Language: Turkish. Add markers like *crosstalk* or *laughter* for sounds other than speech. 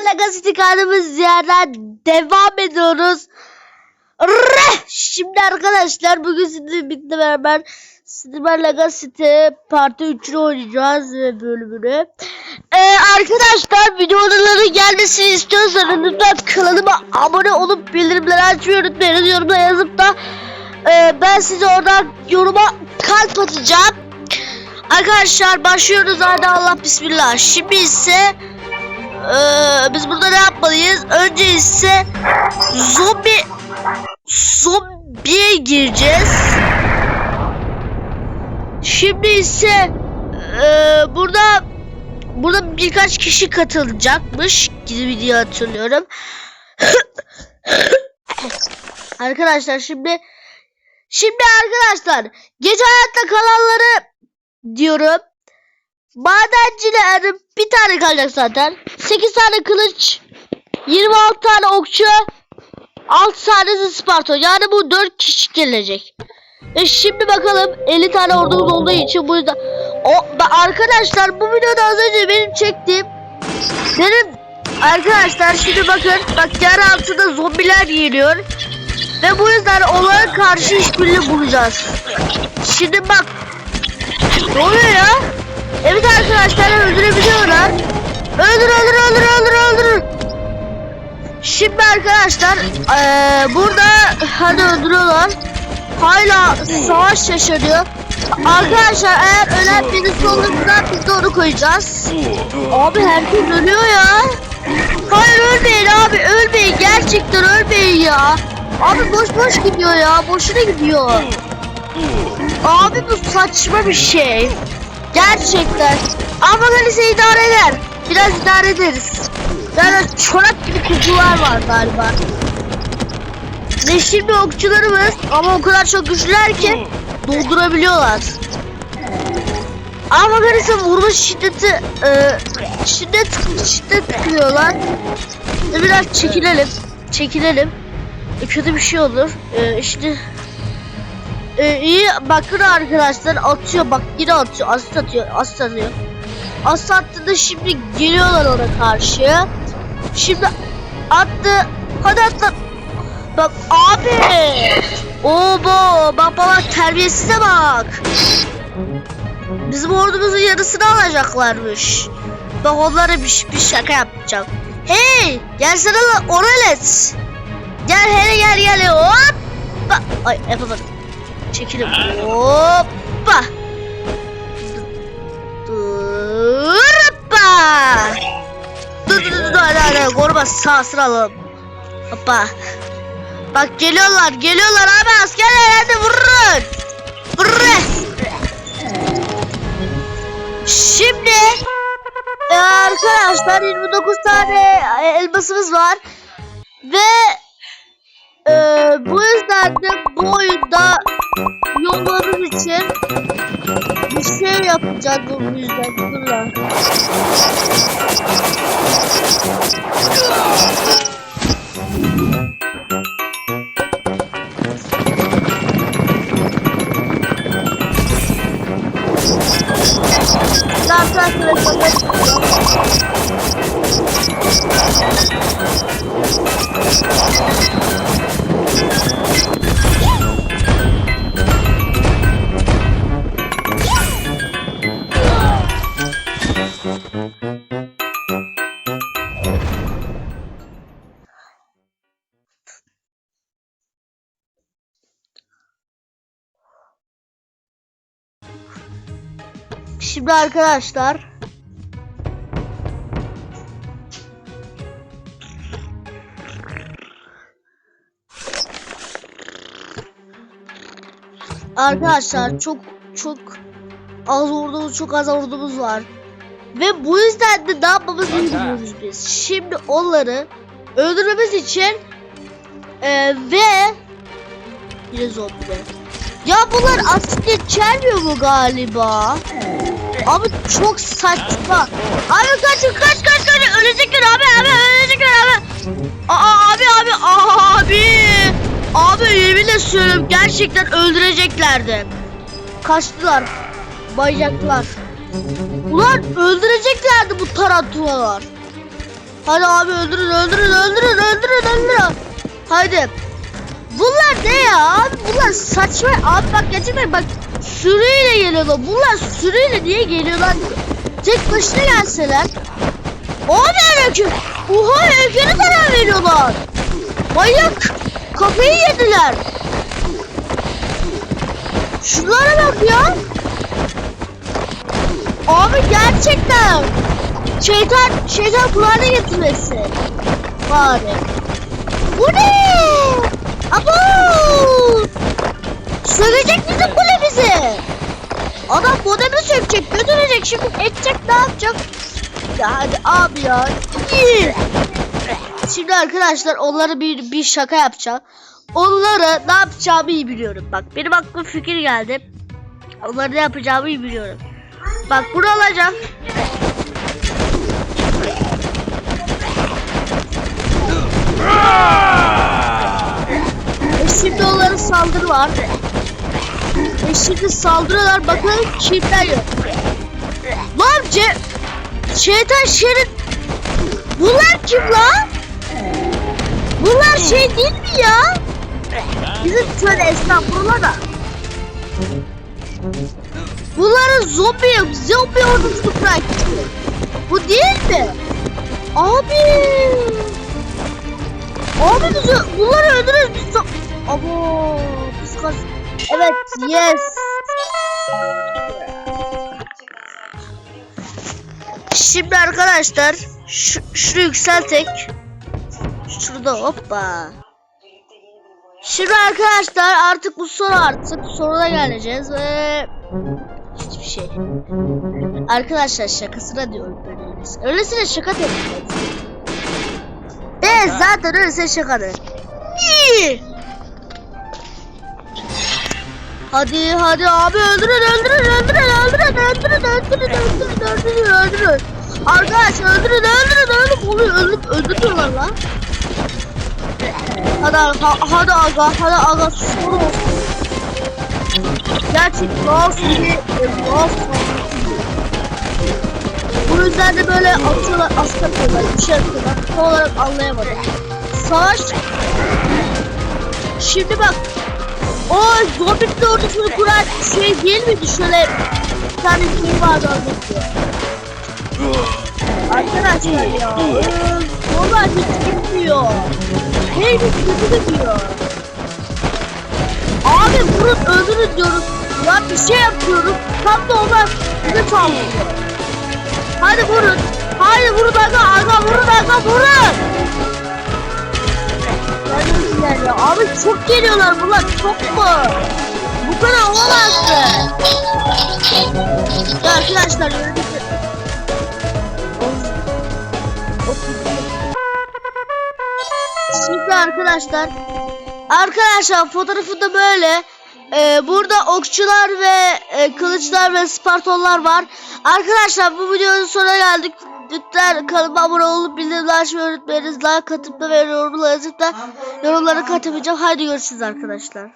Sizlerle gazete kaldığımız yerden devam ediyoruz. Şimdi arkadaşlar bugün sizinle birlikte beraber Cinema Legacy Parti 3'ünü oynayacağız bölümünü. Ee, arkadaşlar videoların gelmesini istiyorsanız lütfen kanalıma abone olup bildirimleri açmayı unutmayın. Yorumda yazıp da e, ben size oradan yoruma kalp atacağım. Arkadaşlar başlıyoruz hadi Allah bismillah. Şimdi ise ee, biz burada ne yapmalıyız? Önce ise zombi zombiye gireceğiz. Şimdi ise ee, burada burada birkaç kişi katılacakmış gibi diye hatırlıyorum. *coughs* arkadaşlar şimdi şimdi arkadaşlar gece hayatta kalanları diyorum. Madencilerin bir tane kalacak zaten. 8 tane kılıç, 26 tane okçu, 6 tane de. Yani bu 4 kişi gelecek. E şimdi bakalım 50 tane ordumuz olduğu için bu yüzden o arkadaşlar bu videoda az önce benim çektiğim benim arkadaşlar şimdi bakın bak yer altında zombiler geliyor ve bu yüzden onlara karşı işbirliği bulacağız. Şimdi bak ne oluyor ya? Evet arkadaşlar öldürebiliyorlar. Öldür öldür öldür öldür öldür. Şimdi arkadaşlar eee, burada hadi öldürüyorlar. Hala savaş yaşanıyor. Arkadaşlar eğer ölen birisi olursa biz de onu koyacağız. Abi herkes ölüyor ya. Hayır ölmeyin abi ölmeyin gerçekten ölmeyin ya. Abi boş boş gidiyor ya boşuna gidiyor. Abi bu saçma bir şey. Gerçekten. Ama Galise idare eder. Biraz idare ederiz. Yani çorap gibi kutular var galiba. Ve şimdi okçularımız ama o kadar çok güçlüler ki doldurabiliyorlar. Ama Galise vurma şiddeti e, şiddet şiddet kırıyorlar. Ve biraz çekilelim. Çekilelim. E, kötü bir şey olur. E, işte ee, iyi bakın arkadaşlar atıyor bak yine atıyor asist atıyor asist atıyor asist attığında şimdi geliyorlar ona karşı. Şimdi attı. Hadi atla. Bak abi! Obo bak bak terbiyesize bak. Bizim ordumuzun yarısını alacaklarmış. Bak onlara bir, bir şaka yapacağım. Hey gelsene lan Orales gel hele gel gel hop. Ay yapamadım. Çekilin. Hoppa. Hoppa. Dur dur dur hadi hadi koruma sağsını alalım. Hoppa. Bak geliyorlar geliyorlar abi askerler hadi vurun. Vurun. Şimdi e, arkadaşlar 29 tane elmasımız var ve e, bu yüzden de bu oyunda yollarımız için bir şey yapacağız bu yüzden. Dur lan. Şimdi arkadaşlar Arkadaşlar çok çok az ordumuz çok az ordumuz var. Ve bu yüzden de ne yapmamız bilmiyoruz biz. Şimdi onları öldürmemiz için e, ve yine zombiler. Ya bunlar aslında içermiyor mu galiba? Abi çok saçma. Abi kaç kaç kaç kaç ölecekler abi abi ölecekler abi. Aa abi abi abi. Abi yeminle söylüyorum gerçekten öldüreceklerdi. Kaçtılar. Bayacaklar. Ulan öldüreceklerdi bu tarantulalar. Hadi abi öldürün öldürün öldürün öldürün öldürün. Haydi. Bunlar ne ya abi bunlar saçma. Abi bak gerçekten bak sürüyle geliyorlar. Bunlar sürüyle niye geliyorlar? Tek başına gelseler. Abi öykü. Oha öyküne zarar veriyorlar. Manyak. Kafayı yediler. Şunlara bak ya. Abi gerçekten. Şeytan, şeytan kulağına getirmesi. Bari. Bu ne? Abo! Söyleyecek bizim kule bizi. Adam modemi sökecek, götürecek, şimdi edecek, ne yapacak? Ya hadi abi ya. Şimdi arkadaşlar onlara bir, bir şaka yapacağım. Onları ne yapacağımı iyi biliyorum. Bak benim aklıma fikir geldi. Onları ne yapacağımı iyi biliyorum. Bak bunu alacağım. Saldırı var. E şimdi saldırıyorlar. Bakın kimler yok. Lan ce şeytan şerit. Bunlar kim lan? Bunlar şey değil mi ya? Bizim şöyle estağfurullah da. Bunların zombi, zombi ordusu bırak. Bu değil mi? Abi. Abi bizi bunları öldürürüz biz. Abo. Kaz- Evet, yes. Şimdi arkadaşlar şu, şunu yükseltek. Şurada hoppa. Şimdi arkadaşlar artık bu son artık sonuna geleceğiz ve hiçbir şey. Arkadaşlar şakasına diyorum öylesine. Öylesine şaka diyorum. Evet zaten öylesine şakadır. İyi. Hadi hadi abi öldürün öldürün öldürün öldürün öldürün öldürün öldürün öldürün öldürün. Arkadaş öldürün öldürün öldürün oluyor öldürüp öldürüyorlar lan. Hadi aga hadi aga hadi aga sorun olsun. Gerçek mouse gibi mouse Bu yüzden de böyle atıyorlar asker atıyorlar bir şey atıyorlar. Tam olarak anlayamadım. Savaş Şimdi bak o Goblin ordusunu kuran şey değil miydi şöyle bir tane şey vardı anlatıyor. Arkadaşlar ya. Valla hiç gitmiyor. Neydi kötü gidiyor. Abi vurun öldürün diyoruz. Ya bir şey yapıyoruz. Tam da onlar bize saldırıyor. Hadi vurun. Hadi vurun aga aga vurun aga vurun. Ya? Abi çok geliyorlar bunlar çok mu? Bu kadar olamazdı. Ya arkadaşlar yönetim. Şimdi arkadaşlar Arkadaşlar fotoğrafı da böyle Ee, Burada okçular ve e, kılıçlar ve spartonlar var Arkadaşlar bu videonun sonuna geldik Lütfen kanalıma abone olup bildirimleri açmayı unutmayınız. Like atıp da ve yorumları yazıp da yorumlara katamayacağım Haydi görüşürüz arkadaşlar